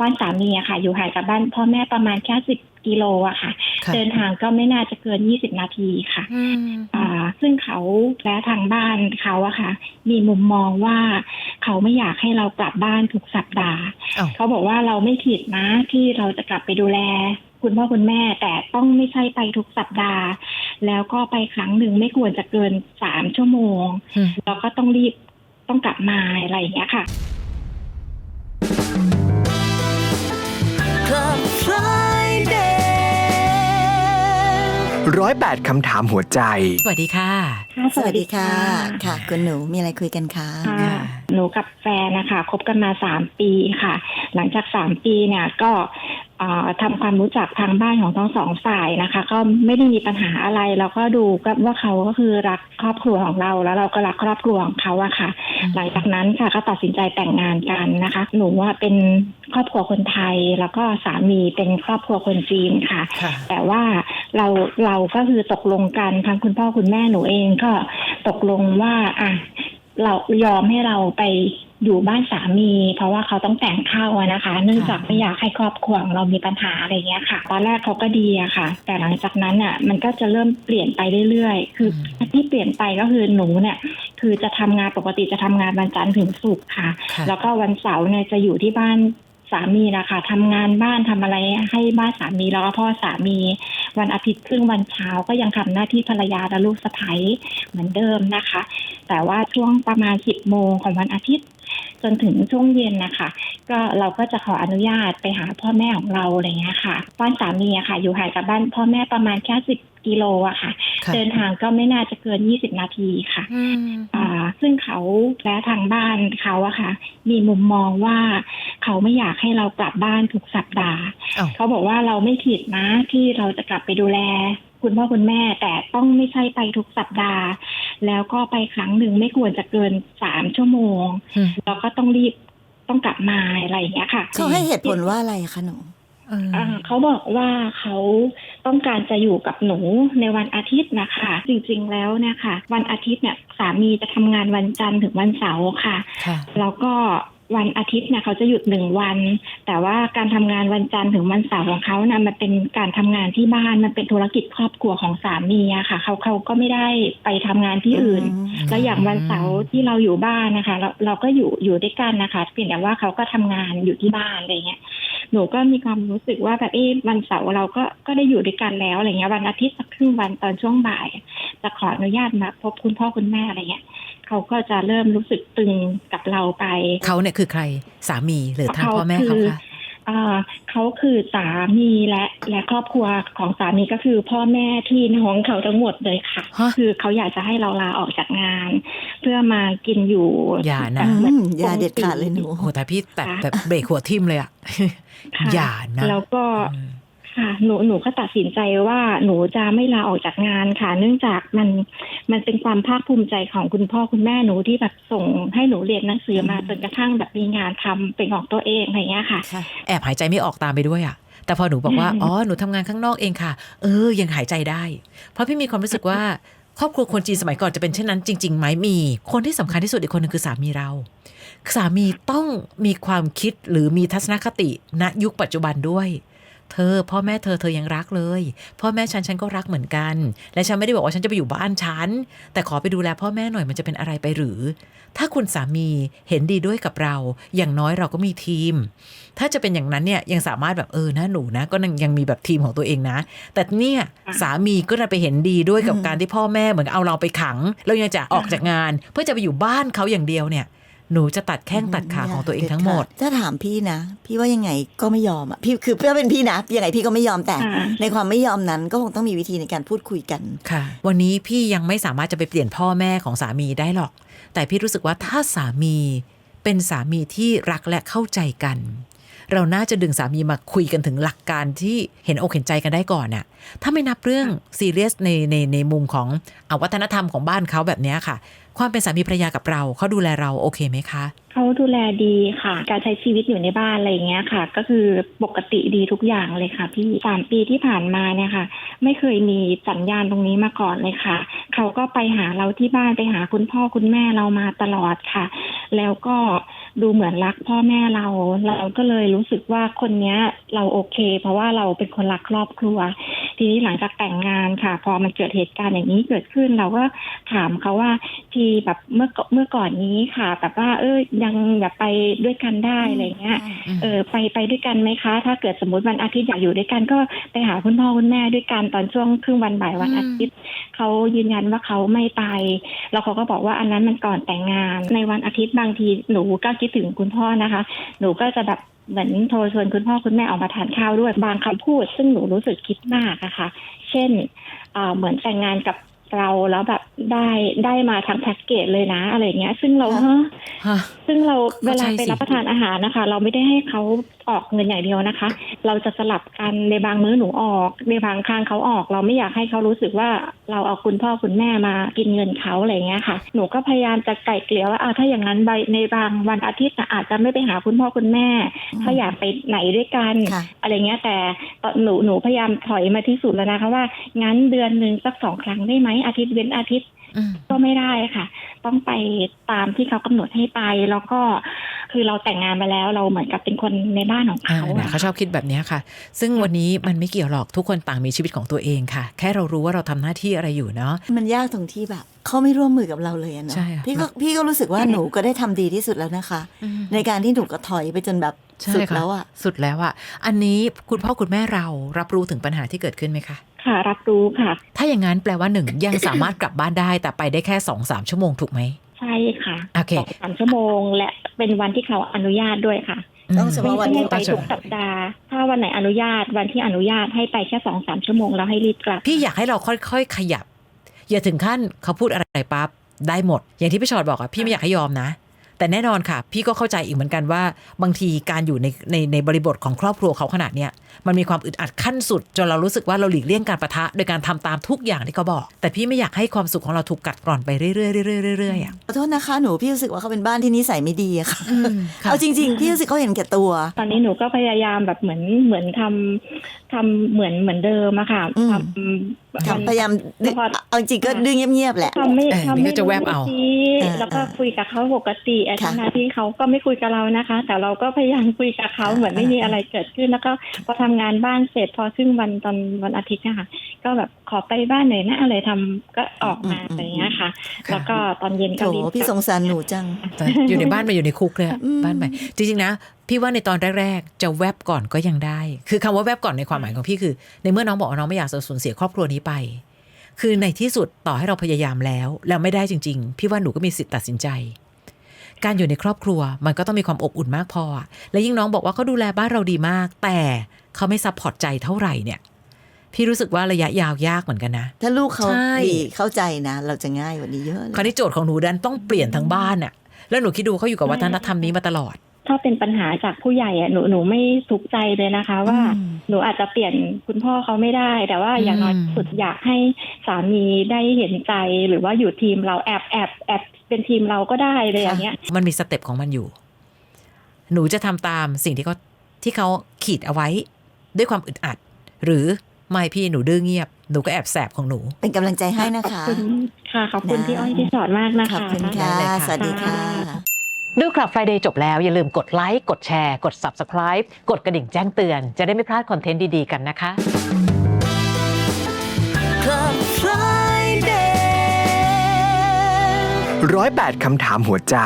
บ้านสามีอะค่ะ อยู่ห่างจากบ้านพ่อแม่ประมาณแค่สิบกิโลอะค่ะ ค่ะ เดินทางก็ไม่น่าจะเกินยี่สิบนาทีค่ะ อืม อ่าซึ่งเขาและทางบ้านเขาอะค่ะ มีมุมมองว่าเขาไม่อยากให้เรากลับบ้านทุกสัปดาห์ อ้าว เขาบอกว่าเราไม่ผิดนะที่เราจะกลับไปดูแล คุณพ่อคุณแม่ แต่ต้องไม่ใช่ไปทุกสัปดาห์ แล้วก็ไปครั้งหนึ่งไม่ควรจะเกินสามชั่วโมง อืม แล้วก็ต้องรีบต้องกลับมาอะไรอย่างเงี้ยค่ะ Club Friday ร้อยแปดคำถามหัวใจ สวัสดีค่ะ ค่ะสวัสดีค่ะ ค่ะ คุณหนูมีอะไรคุยกันคะค่ะค่ะ หนูกับแฟนนะคะคบกันมาสามปีค่ะ หลังจากสามปีเนี่ยก็เอ่อทำความรู้จักทางบ้านของทั้งสองฝ่ายนะคะ ก็ไม่ได้มีปัญหาอะไร แล้วก็ดูก็ว่าเขาก็คือรักครอบครัวของเราแล้วเราก็รักครอบครัวของเขาอะค่ะ หลังจากนั้นค่ะก็ตัดสินใจแต่งงานกันนะคะ หนูว่าเป็น ครอบครัวคนไทย แล้วก็สามีเป็นครอบครัวคนจีนค่ะค่ะแต่ว่าเราเราก็คือตกลงกันทางคุณพ่อคุณแม่หนูเองก็ตกลงว่าอะเรายอมให้เราไปอยู่บ้านสามี เพราะว่าเขาต้องแต่งเข้าอะนะคะ เนื่องจากไม่อยากให้ครอบครัวของเรามีปัญหาอะไรเงี้ยค่ะ ตอนแรกเขาก็ดีอะค่ะ แต่หลังจากนั้นอะมันก็จะเริ่มเปลี่ยนไปเรื่อยๆ คืออที่เปลี่ยนไปก็คือหนูเนี่ย คือจะทำงานปกติจะทำงานวันจันทร์ถึงศุกร์ค่ะค่ะ แล้วก็วันเสาร์เนี่ยจะอยู่ที่บ้าน สามีนะคะทำงานบ้านทำอะไรให้บ้านสามีแล้วก็พ่อสามี วันอาทิตย์ครึ่งวันเช้าก็ยังทำหน้าที่ภรรยาและลูกสะใภ้เหมือนเดิมนะคะ แต่ว่าช่วงประมาณสิบโมงของวันอาทิตย์ จนถึงช่วงเย็นนะคะก็เราก็จะขออนุญาตไปหาพ่อแม่ของเราอะไรเงี้ยค่ะบ้านสามีอะค่ะ อยู่ห่างจากบ้านพ่อแม่ประมาณแค่สิบ กิโลอะค่ะ ค่ะ เดินทางก็ไม่น่าจะเกินยี่สิบนาทีค่ะ อืม อ่าซึ่งเขาและทางบ้านเขาอะค่ะ มีมุมมองว่าเขาไม่อยากให้เรากลับบ้านทุกสัปดาห์ อ้าว เขาบอกว่าเราไม่ผิดนะที่เราจะกลับไปดูแล คุณพ่อคุณแม่ แต่ต้องไม่ใช่ไปทุกสัปดาห์ แล้วก็ไปครั้งหนึ่งไม่ควรจะเกินสามชั่วโมง อืม แล้วก็ต้องรีบต้องกลับมาอะไรอย่างเงี้ยค่ะ เขาให้เหตุผลว่าอะไรคะหนู เอออ่าเขาบอกว่าเขาต้องการจะอยู่กับหนูในวันอาทิตย์นะคะ จริงๆแล้วเนี่ยค่ะ วันอาทิตย์เนี่ยสามีจะทำงานวันจันทร์ถึงวันเสาร์ค่ะค่ะแล้วก็วันอาทิตย์เนี่ยเขาจะหยุดหนึ่งวัน แต่ว่าการทำงานวันจันทร์ถึงวันเสาร์ของเขานะ่ะมันเป็นการทำงานที่บ้านมันเป็นธุรกิจครอบครัวของสามีอะค่ะเขาเขาก็ไม่ได้ไปทำงานที่อื่น แล้วอย่างวันเสาร์ที่เราอยู่บ้านนะคะ เราเราก็อยู่อยู่ด้วยกันนะคะเพียงแต่ว่าเขาก็ทำงานอยู่ที่บ้านอะไรเงี้ย หนูก็มีความรู้สึกว่าแบบเอ๊ะวันเสาร์เราก็ก็ได้อยู่ด้วยกันแล้วอะไรเงี้ยวันอาทิตย์สักครึ่งวันตอนช่วงบ่าย จะขออนุญาตมาพบคุณพ่อคุณแม่อะไรเงี้ยเขาก็จะเริ่มรู้สึกตึงกับเราไป เขาเนี่ยคือใครสามีหรือทางพ่อแม่เขาคะอ่า เขาคือสามีและและครอบครัวของสามีก็คือพ่อแม่พี่น้องเขาทั้งหมดเลยค่ะ ฮะ คือเขาอยากจะให้เราลาออกจากงาน เพื่อมากินอยู่อย่านะ แบบเหมืนอืมอย่าเด็ดขาดเลยหนู โอ้โหแต่พี่แต่แต่เบรกหัวทิ่มเลยอะค่ะอย่านะแล้วก็เออ ค่ะหนูหนูก็ตัดสินใจว่าหนูจะไม่ลาออกจากงานค่ะ เนื่องจากมันมันเป็นความภาคภูมิใจของคุณพ่อคุณแม่หนูที่แบบส่งให้หนูเรียนหนังสือมาจนกระทั่งแบบมีงานทำเป็นของตัวเองอะไรเงี้ยค่ะค่ะ แอบหายใจไม่ออกตามไปด้วยอะ แต่พอหนูบอกว่าอืมอ๋อหนูทำงานข้างนอกเองค่ะ เออ ยังหายใจได้ เพราะพี่มีความรู้สึกว่าครอบครัวคนจีนสมัยก่อนจะเป็นเช่นนั้นจริงๆไหมมี คนที่สำคัญที่สุดอีกคนหนึงคือสามีเรา สามีต้องมีความคิดหรือมีทัศนคติณยุคปัจจุบันด้วย เธอ พ่อแม่เธอเธอยังรักเลย พ่อแม่ฉันฉันก็รักเหมือนกัน และฉันไม่ได้บอกว่าฉันจะไปอยู่บ้านฉัน แต่ขอไปดูแลพ่อแม่หน่อยมันจะเป็นอะไรไปหรือ ถ้าคุณสามีเห็นดีด้วยกับเรา อย่างน้อยเราก็มีทีม ถ้าจะเป็นอย่างนั้นเนี่ยยังสามารถแบบเออนะหนูนะ ก็ยังยังมีแบบทีมของตัวเองนะ แต่เนี่ยสามีก็จะไปเห็นดีด้วยกับอืมการที่พ่อแม่เหมือนเอาเราไปขังแล้วยังจะออกจากงาน เพื่อจะไปอยู่บ้านเขาอย่างเดียวเนี่ย หนูจะตัดแข้งตัดขาของตัวเองทั้งหมด ถ้าถามพี่นะ พี่ว่ายังไงก็ไม่ยอมอะพี่คือเพื่อเป็นพี่นะยังไงพี่ก็ไม่ยอมแต่ค่ะในความไม่ยอมนั้นก็คงต้องมีวิธีในการพูดคุยกันค่ะ วันนี้พี่ยังไม่สามารถจะไปเปลี่ยนพ่อแม่ของสามีได้หรอก แต่พี่รู้สึกว่าถ้าสามีเป็นสามีที่รักและเข้าใจกัน เราน่าจะดึงสามีมาคุยกันถึงหลักการที่เห็นอกเห็นใจกันได้ก่อนน่ะถ้าไม่นับเรื่องซีเรียสในในในมุมของอาวัฒนธรรมของบ้านเขาแบบเนี้ยค่ะ ความเป็นสามีภรรยากับเราเขาดูแลเราโอเคไหมคะเขาดูแลดีค่ะ การใช้ชีวิตอยู่ในบ้านอะไรอย่างเงี้ยค่ะ ก็คือปกติดีทุกอย่างเลยค่ะพี่สามปีที่ผ่านมาเนี่ยค่ะ ไม่เคยมีสัญญาณตรงนี้มาก่อนเลยค่ะเขาก็ไปหาเราที่บ้านไปหาคุณพ่อคุณแม่เรามาตลอดค่ะ แล้วก็ ดูเหมือนรักพ่อแม่เรา เราก็เลยรู้สึกว่าคนเนี้ย เราโอเค เพราะว่าเราเป็นคนรักครอบครัว ทีนี้หลังจากแต่งงานค่ะ พอมันเกิดเหตุการณ์อย่างนี้เกิดขึ้น เราก็ถามเขาว่าทีแบบเมื่อก่อนเมื่อก่อนนี้ค่ะแบบว่า เออยังแบบไปด้วยกันได้อะไรเงี้ยเออไปไปด้วยกันไหมคะ ถ้าเกิดสมมติวันอาทิตย์อยากอยู่ด้วยกันก็ไปหาคุณพ่อคุณแม่ด้วยกันตอนช่วงครึ่งวันบ่ายวันอืมอาทิตย์เขายืนยันว่าเขาไม่ไป แล้วเขาก็บอกว่าอันนั้นมันก่อนแต่งงาน ในวันอาทิตย์บางทีหนูก็คิดถึงคุณพ่อนะคะ หนูก็จะแบบ เหมือนโทรชวนคุณพ่อคุณแม่ออกมาทานข้าวด้วยบางคำพูด ซึ่งหนูรู้สึกคิดมากอะค่ะเช่นเอ่อเหมือนแต่งงานกับเราแล้วแบบได้ได้มาทั้งแพ็กเกจเลยนะอะไรเงี้ย ซึ่งเราค่ะฮะฮะซึ่งเราเวเข้าใจลาไปสิรับประทานอาหารนะคะ เราไม่ได้ให้เขา ออกเงินอย่างเดียวนะคะ เราจะสลับกันในบางมื้อหนูออก ในบางครั้งเขาออก เราไม่อยากให้เขารู้สึกว่าเราเอาคุณพ่อคุณแม่มากินเงินเขาอะไรเงี้ยค่ะ หนูก็พยายามจะไกล่เกลี่ยว่าอ่าถ้าอย่างนั้นใบในบางวันอาทิตย์น่ะอาจจะไม่ไปหาคุณพ่อคุณแม่ ถ้าอยากไปไหนด้วยกันค่ะอะไรเงี้ยแต่ตอนหนูหนูพยายามถอยมาที่สุดแล้วนะคะว่างั้นเดือนหนึ่งสักสองครั้งได้ไหมอาทิตย์เว้นอาทิตย์อืมก็ไม่ได้ค่ะ ต้องไปตามที่เขากำหนดให้ไปแล้วก็ คือเราแต่งงานมาแล้วเราเหมือนกับเป็นคนในบ้านของอ่าเขาเนี่ยอะเขาชอบคิดแบบเนี้ยค่ะ ซึ่งวันนี้มันไม่เกี่ยวหรอกทุกคนต่างมีชีวิตของตัวเองค่ะ แค่เรารู้ว่าเราทำหน้าที่อะไรอยู่เนาะมันยากตรงที่แบบเขาไม่ร่วมมือกับเราเลยอะเนาะใช่ค่ะพี่ก็พี่ก็รู้สึกว่าหนูก็ได้ทำดีที่สุดแล้วนะคะ ในการที่หนูก็ถอยไปจนแบบใช่สุดค่ะแล้วอะสุดแล้วอะอันนี้คุณพ่อคุณแม่เรารับรู้ถึงปัญหาที่เกิดขึ้นไหมคะค่ะ รับรู้ค่ะ ถ้าอย่างนั้นแปลว่าหนึ่งยังสามารถกลับบ้านได้แต่ไปได้แค่สองสามชั่วโมงถูกไหม ใช่ค่ะโอเค สองสามชั่วโมง และเป็นวันที่เขาอนุญาตด้วยค่ะต้องเฉไม่พาะวันใช่เดีให้ยวไปต้องเฉทุกพาะสัปดาห์ ถ้าวันไหนอนุญาตวันที่อนุญาตให้ไปแค่สองสามชั่วโมงแล้วให้รีบกลับ พี่อยากให้เราค่อยๆ ขยับ อย่าถึงขั้นเขาพูดอะไรปั๊บได้หมด อย่างที่พี่ชอดบอกอะพี่ไม่อยากให้ยอมนะ แต่แน่นอนค่ะ พี่ก็เข้าใจอีกเหมือนกันว่า บางทีการอยู่ในในในบริบทของครอบครัวเขาขนาดเนี้ยมันมีความอึดอัดขั้นสุดจนเรารู้สึกว่าเราหลีกเลี่ยงการประทะ โดยการทำตามทุกอย่างที่เขาบอก แต่พี่ไม่อยากให้ความสุขของเราถูกกัดกร่อนไปเรื่อยๆเรื่อยๆเรื่อยๆอะขอโทษนะคะหนูพี่รู้สึกว่าเขาเป็นบ้านที่นิสัยไม่ดีอะค่ะค่ะเอาจริงๆพี่รู้สึกเขาเห็นแก่ตัว ตอนนี้หนูก็พยายามแบบเหมือนเหมือนทำทำเหมือนเหมือนเดิมอะค่ะอืมทำค่ะพยายามดึงพอเอาจริงๆก็ดึงเงียบๆแหละทำไม่เออทำนี่ไม่ก็จะแวบเอารู้ชี้เออแล้วก็เออคุยกับเขาปกติไอ้ค่ะขณะที่เขาก็ไม่คุยกับเรานะคะ แต่เราก็พยายามคุยกับเขาเออเหมือนไม่เออมีอะไรเกิดขึ้น แล้วก็พอทำงานบ้านเสร็จพอครึ่งวันตอนวันอาทิตย์นะคะก็แบบขอไปบ้านหน่อยนะอะไรทำก็ออกมาอะไรอย่างเงี้ยค่ะค่ะ แล้วก็ตอนเย็นโถก็รีบพี่สงสารหนูจังแต่อยู่ในบ้านมาอยู่ในคุกเลยอะอืมบ้านใหม่จริงๆนะ พี่ว่าในตอนแรก ๆ จะแวบก่อนก็ยังได้ คือคำว่าแวบก่อนในความหมายของพี่คือ ในเมื่อน้องบอกว่าน้องไม่อยากจะสูญเสียครอบครัวนี้ไป คือในที่สุดต่อให้เราพยายามแล้ว แล้วไม่ได้จริง ๆ พี่ว่าหนูก็มีสิทธิ์ตัดสินใจ การอยู่ในครอบครัวมันก็ต้องมีความอบอุ่นมากพออะและยิ่งน้องบอกว่าเขาดูแลบ้านเราดีมาก แต่เขาไม่ซัพพอร์ตใจเท่าไหร่เนี่ยพี่รู้สึกว่าระยะยาวยากเหมือนกันนะ ถ้าลูกเขาใช่ดีเข้าใจนะ เราจะง่ายกว่านี้เยอะเลยคราวนี้โจทย์ของหนูดันต้องเปลี่ยนทั้งบ้านอะแล้วหนูคิดดูเขาอยู่กับวัฒนธรรมนี้มาตลอด ถ้าเป็นปัญหาจากผู้ใหญ่อะหนูหนูไม่ทุกข์ใจเลยนะคะ ว่าอืมหนูอาจจะเปลี่ยนคุณพ่อเขาไม่ได้ แต่ว่าอย่างน้อยอืมที่สุดอยากให้สามีได้เห็นใจ หรือว่าอยู่ทีมเราแอบแอบแอบเป็นทีมเราก็ได้เลยอย่างเงี้ย มันมีสเต็ปของมันอยู่ หนูจะทำตามสิ่งที่เขาที่เขาขีดเอาไว้ ด้วยความอึดอัด หรือไม่พี่หนูดื้อเงียบหนูก็แอบแสบของหนู เป็นกำลังใจให้นะขอบคะคุณค่ะขอบคุณนะพี่อ้อยที่สอนมากนะขอบคะคุณค่ะได้เลยค่ะ สวัสดีค่ะ ดูคลับ Friday จบแล้ว อย่าลืมกดไลค์กดแชร์ กด Subscribe กดกระดิ่งแจ้งเตือน จะได้ไม่พลาดคอนเทนต์ดี ๆ กันนะคะ Club Friday ร้อยแปดคำถามหัวใจ